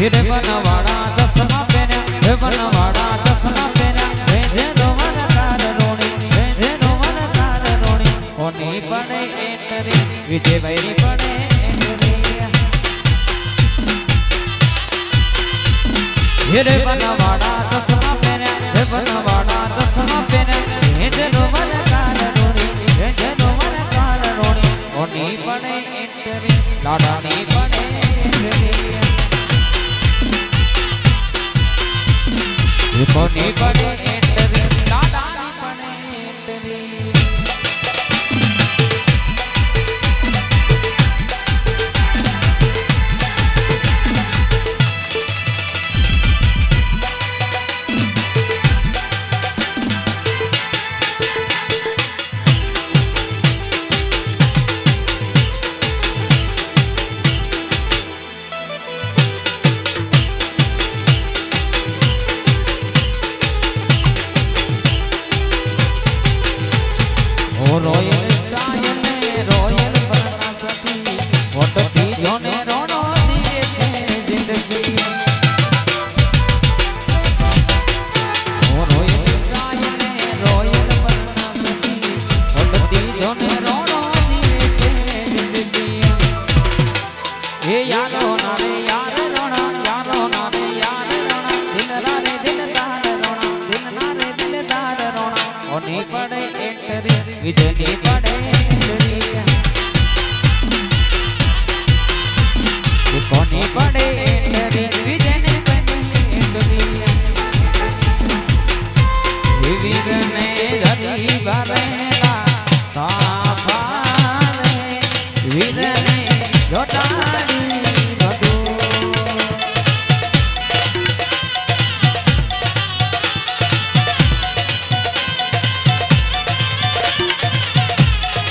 હીરે બનવાડા ચશ્મા પહેર્યા હે બનવાડા ચશ્મા પહેર્યા હે જેનો વનકાર રોણી લાડાની પડે Good morning. Good. Royal style ને રોયલ બનાસતી ઓટતી જોને રોણો દીએ છે જિંદગી. ઓ રોયલ રોણા ઓની પડે એન્ટરી વિજયની પડે એન્ટરી કોની પડે એન્ટરી વિજયની પડે એન્ટરી વિવીરને રતિ ભરેલા સાફારે વીરને જોટાડી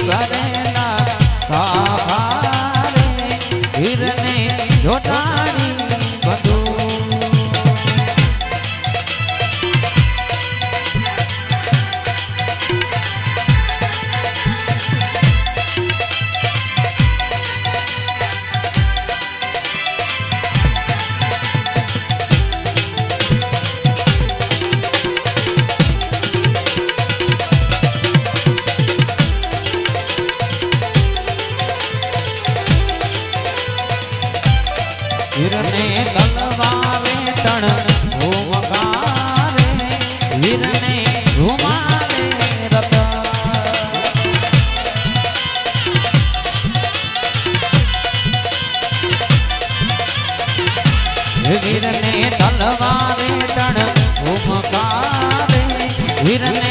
ભરેલા સાભારે વીરને જોટાડી વીરને તલવારે તણ ઉમકારે વીરને